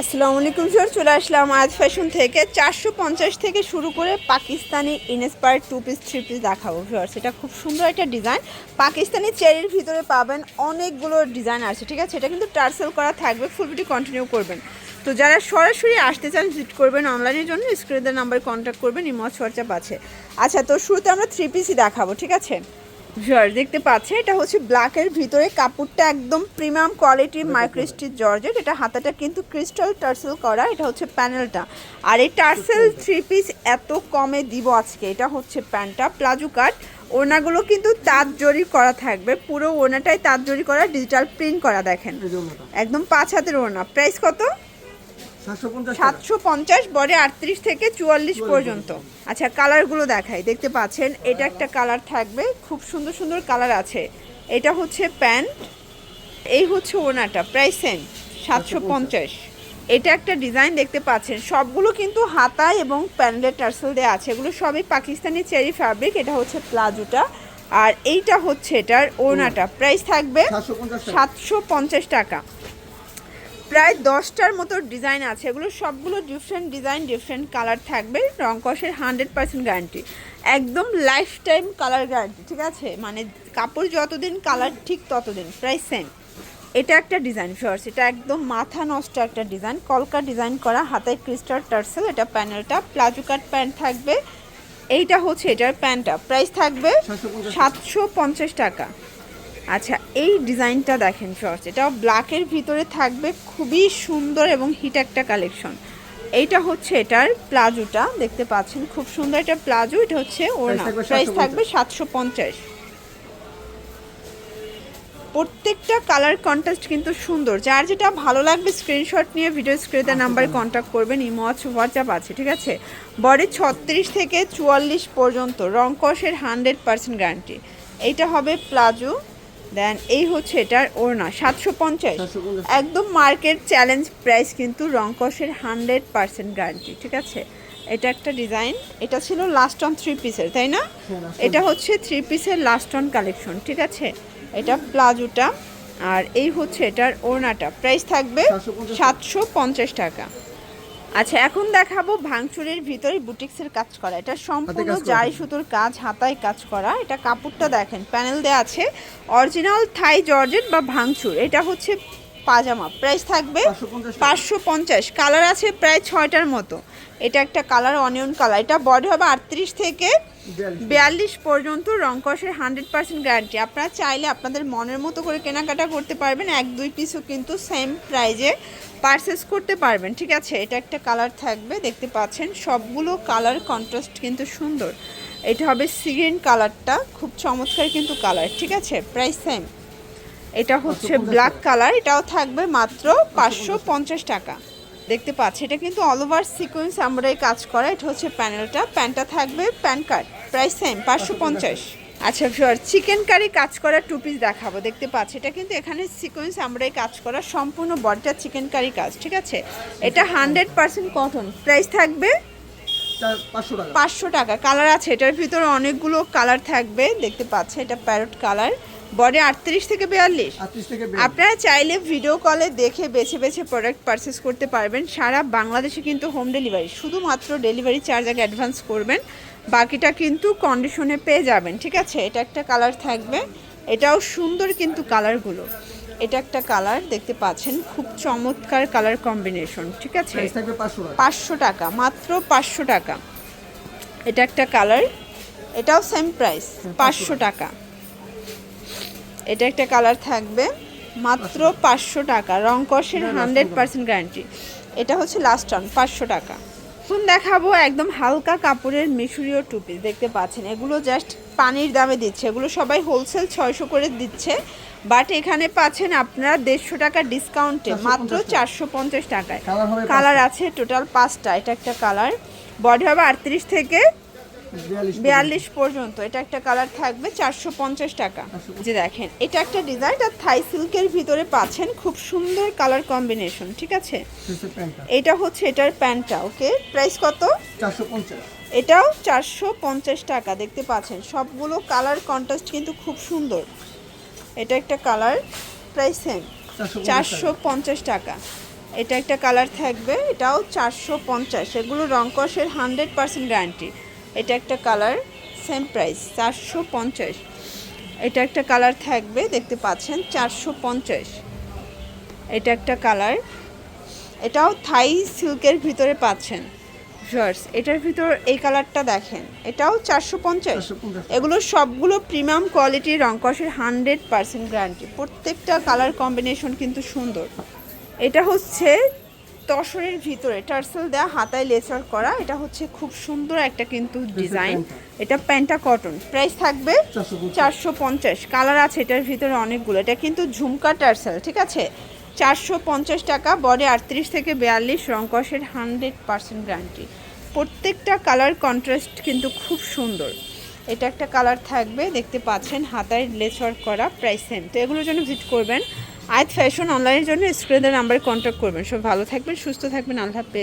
আসসালামু আলাইকুম স্যার চলে আসলাম আজ ফ্যাশন থেকে। চারশো পঞ্চাশ থেকে শুরু করে Pakistani inspire two piece three piece দেখাবো স্যার সেটা খুব সুন্দর একটা ডিজাইন পাকিস্তানি চেরির ভিতরে পাবেন অনেকগুলো ডিজাইন আছে, ঠিক আছে? এটা কিন্তু টার্সেল করা থাকবে ফুল ভিডিও কন্টিনিউ করবেন। তো যারা সরাসরি আসতে চান ভিজিট করবেন অনলাইনের জন্য। স্ক্রিনের নাম্বারে কন্ট্যাক্ট করবেন ইমজ হোয়াটসঅ্যাপ আছে। আচ্ছা তো শুরুতে আমরা থ্রি পিসই দেখাবো, ঠিক আছে? ভিউয়ার দেখতে পাচ্ছে এটা হচ্ছে ব্ল্যাকের ভিতরে কাপড়টা একদম প্রিমিয়াম কোয়ালিটির মাইক্রোস্টিচ জর্জেট এটা হাতাটা কিন্তু ক্রিস্টাল টার্সেল করা এটা হচ্ছে প্যানেলটা আর এই টার্সেল থ্রি পিস এত কমে দিব আজকে এটা হচ্ছে প্যান্টটা প্লাজো কাট ওনাগুলো কিন্তু তাঁত জরি করা থাকবে পুরো ওনাটাই তাঁত জরি করা ডিজিটাল প্রিন্ট করা দেখেন। একদম পাঁচ হাতের ওনা প্রাইস কত? 750 টাকা। সাতশো পঞ্চাশ বডি আটত্রিশ থেকে চুয়াল্লিশ পর্যন্ত। আচ্ছা কালারগুলো দেখাই দেখতে পাচ্ছেন এটা একটা কালার থাকবে খুব সুন্দর সুন্দর কালার আছে। এটা হচ্ছে প্যান্ট এই হচ্ছে ওনাটা প্রাইস সেম সাতশো পঞ্চাশ। এটা একটা ডিজাইন দেখতে পাচ্ছেন সবগুলো কিন্তু হাতা এবং প্যান্ডেল টার্সেল দেওয়া আছে এগুলো সবই পাকিস্তানি চেরি ফ্যাব্রিক এটা হচ্ছে প্লাজোটা। আর এইটা হচ্ছে এটার ওনাটা প্রাইস থাকবে 750 সাতশো পঞ্চাশ টাকা। প্রায় দশটার মতো ডিজাইন আছে। এগুলো সবগুলো ডিফারেন্ট ডিজাইন ডিফারেন্ট কালার থাকবে। রংকসের হান্ড্রেড পার্সেন্ট গ্যারান্টি একদম লাইফ টাইম কালার গ্যারান্টি ঠিক আছে? মানে কাপড় যতদিন কালার ঠিক ততদিন প্রায় সেম এটা একটা ডিজাইন ফিওর্স এটা একদম মাথা নষ্ট একটা ডিজাইন কলকা ডিজাইন করা হাতায় ক্রিস্টাল টার্সেল এটা প্যানেলটা প্লাজো কাট প্যান্ট থাকবে। এইটা হচ্ছে এটার প্যান্টটা প্রাইস থাকবে সাতশো পঞ্চাশ টাকা। আচ্ছা এই ডিজাইনটা দেখেন ফার্স্ট এটা ব্ল্যাকের ভিতরে থাকবে খুবই সুন্দর এবং হিট একটা কালেকশন এইটা হচ্ছে এটার প্লাজোটা দেখতে পাচ্ছেন খুব সুন্দর একটা প্লাজো এটা হচ্ছে ওড়না। প্রাইস থাকবে সাতশো পঞ্চাশ। প্রত্যেকটা কালার কন্ট্রাস্ট কিন্তু সুন্দর। যার যেটা ভালো লাগবে স্ক্রিনশট নিয়ে ভিডিও স্ক্রিনের নাম্বারে কন্ট্যাক্ট করবেন ইমো আছে হোয়াটসঅ্যাপ আছে ঠিক আছে? বডি ছত্রিশ থেকে চুয়াল্লিশ পর্যন্ত রং কষের হান্ড্রেড পার্সেন্ট গ্যারান্টি এইটা হবে প্লাজো দেন এই হচ্ছে এটার ওড়না সাতশো পঞ্চাশ। একদম মার্কেট চ্যালেঞ্জ প্রাইস কিন্তু রং কষের হান্ড্রেড পার্সেন্ট গ্যারান্টি ঠিক আছে? এটা একটা ডিজাইন এটা ছিল লাস্ট অন থ্রি পিসের তাই না? হ্যাঁ, এটা হচ্ছে থ্রি পিসের লাস্ট অন কালেকশন ঠিক আছে? এটা প্লাজোটা আর এই হচ্ছে এটার ওড়নাটা। প্রাইস থাকবে সাতশো পঞ্চাশ টাকা। আচ্ছা এখন দেখাবো ভাঙচুরের ভিতরে বুটিক্সের কাজ করা। এটা সম্পূর্ণ জারি সুতোর কাজ হাতায় কাজ করা। এটা কাপড়টা দেখেন প্যানেল দেওয়া আছে। অরিজিনাল থাই জর্জেট বা ভাঙচুর। এটা হচ্ছে পাজামা। প্রাইস থাকবে পাঁচশো পঞ্চাশ। কালার আছে প্রায় ছয়টার মতো। এটা একটা কালার অনিয়ন কালার। এটা বডি হবে আটত্রিশ থেকে বিয়াল্লিশ। পর্যন্ত রংকসের হান্ড্রেড পার্সেন্ট গ্যারান্টি। আপনারা চাইলে আপনাদের মনের মতো করে কেনাকাটা করতে পারবেন এক দুই পিসও কিন্তু সেম প্রাইজে পারচেস করতে পারবেন ঠিক আছে? এটা একটা কালার থাকবে দেখতে পাচ্ছেন সবগুলো কালার কন্ট্রাস্ট কিন্তু সুন্দর। এটা হবে সিগ্রিন কালারটা খুব চমৎকার কিন্তু কালার ঠিক আছে? প্রাইস সেম এটা হচ্ছে ব্ল্যাক কালার এটাও থাকবে মাত্র পাঁচশো পঞ্চাশ টাকা। দেখতে পাচ্ছি এটা কিন্তু অল ওভার সিকোয়েন্স আমরাই কাজ করা এটা হচ্ছে প্যানেলটা প্যানটা থাকবে প্যান কার্ড প্রাইস সেম পাঁচশো পঞ্চাশ। আচ্ছা শিওর চিকেন কারি কাজ করা টু পিস দেখাবো দেখতে পাচ্ছি এটা কিন্তু এখানে সিকোয়েন্স আমরাই কাজ করা সম্পূর্ণ বডিটা চিকেন কারি কাজ ঠিক আছে? এটা হান্ড্রেড পার্সেন্ট কটন প্রাইস থাকবে চার- 500 টাকা। পাঁচশো টাকা কালার আছে এটার ভিতরে অনেকগুলো কালার থাকবে দেখতে পাচ্ছে এটা প্যারট কালার বডি আটত্রিশ থেকে বিয়াল্লিশ? থেকে আপনারা চাইলে ভিডিও কলে দেখে বেছে বেছে প্রোডাক্ট পারচেস করতে পারবেন। সারা বাংলাদেশে কিন্তু হোম ডেলিভারি শুধুমাত্র ডেলিভারি চার্জ আগে অ্যাডভান্স করবেন। বাকিটা কিন্তু কন্ডিশনে পেয়ে যাবেন ঠিক আছে? এটা একটা কালার থাকবে। এটাও সুন্দর কিন্তু কালারগুলো এটা একটা কালার দেখতে পাচ্ছেন? খুব চমৎকার কালার কম্বিনেশন ঠিক আছে? প্রাইস থাকবে 500 টাকা। পাঁচশো টাকা মাত্র পাঁচশো টাকা। এটা একটা কালার এটাও সেম প্রাইস পাঁচশো টাকা। এটা একটা কালার থাকবে। মাত্র পাঁচশো টাকা। রং কষের হান্ড্রেড পার্সেন্ট গ্যারান্টি। এটা হচ্ছে লাস্ট অন পাঁচশো টাকা। এখন দেখাবো একদম হালকা কাপড়ের মিশরীয় টুপি। দেখতে পাচ্ছেন এগুলো জাস্ট পানির দামে দিচ্ছে। এগুলো সবাই হোলসেল ছয়শো করে দিচ্ছে। বাট এখানে পাচ্ছেন আপনারা দেড়শো টাকা ডিসকাউন্টে মাত্র চারশো পঞ্চাশ টাকায়। কালার আছে টোটাল পাঁচটা। এটা একটা কালার বডি হবে আটত্রিশ থেকে 42 বিয়াল্লিশ পর্যন্ত। এটা একটা কালার থাকবে চারশো পঞ্চাশ টাকা। যে দেখেন এটা একটা ডিজাইন আর থাই সিল্কের ভিতরে পাচ্ছেন খুব সুন্দর কালার কম্বিনেশন ঠিক আছে? এটা হচ্ছে এটার প্যান্টটা ওকে? প্রাইস কত? 450 এটাও চারশো পঞ্চাশ টাকা দেখতে পাচ্ছেন? সবগুলো কালার কন্ট্রাস্ট কিন্তু খুব সুন্দর। এটা একটা কালার প্রাইস সেম চারশো পঞ্চাশ টাকা। এটা একটা কালার থাকবে এটাও চারশো পঞ্চাশ। এগুলো রংকসের হান্ড্রেড পার্সেন্ট গ্যারান্টি। এটা একটা কালার সেম প্রাইস চারশো পঞ্চাশ। এটা একটা কালার থাকবে দেখতে পাচ্ছেন চারশো পঞ্চাশ। এটা একটা কালার। এটাও থাই সিল্কের ভিতরে পাচ্ছেন ভিউয়ার্স এটার ভিতর এই কালারটা দেখেন এটাও চারশো পঞ্চাশ। এগুলো সবগুলো প্রিমিয়াম কোয়ালিটির রংকসের হান্ড্রেড পার্সেন্ট গ্যারান্টি প্রত্যেকটা কালার কম্বিনেশন কিন্তু সুন্দর। এটা হচ্ছে তসরের ভিতরে টার্সেল দেওয়া হাতায় লেসার করা এটা হচ্ছে খুব সুন্দর একটা কিন্তু ডিজাইন। এটা প্যান্টা কটন। প্রাইস থাকবে চারশো পঞ্চাশ। কালার আছে এটার ভিতরে অনেকগুলো। এটা কিন্তু ঝুমকা টার্সেল ঠিক আছে? চারশো পঞ্চাশ টাকা বডি আটত্রিশ থেকে বিয়াল্লিশ রংকসের হান্ড্রেড পার্সেন্ট গ্যারান্টি। প্রত্যেকটা কালার কন্ট্রাস্ট কিন্তু খুব সুন্দর। এটা একটা কালার থাকবে দেখতে পাচ্ছেন হাতায় লেচর করা প্রাইস সেম তো এগুলোর জন্য ভিজিট করবেন। আয়াত ফ্যাশন অনলাইনের জন্য স্ক্রিনের নাম্বারে কন্ট্যাক্ট করবেন। সব ভালো থাকবেন, সুস্থ থাকবেন। আল্লাহ হাফেজ।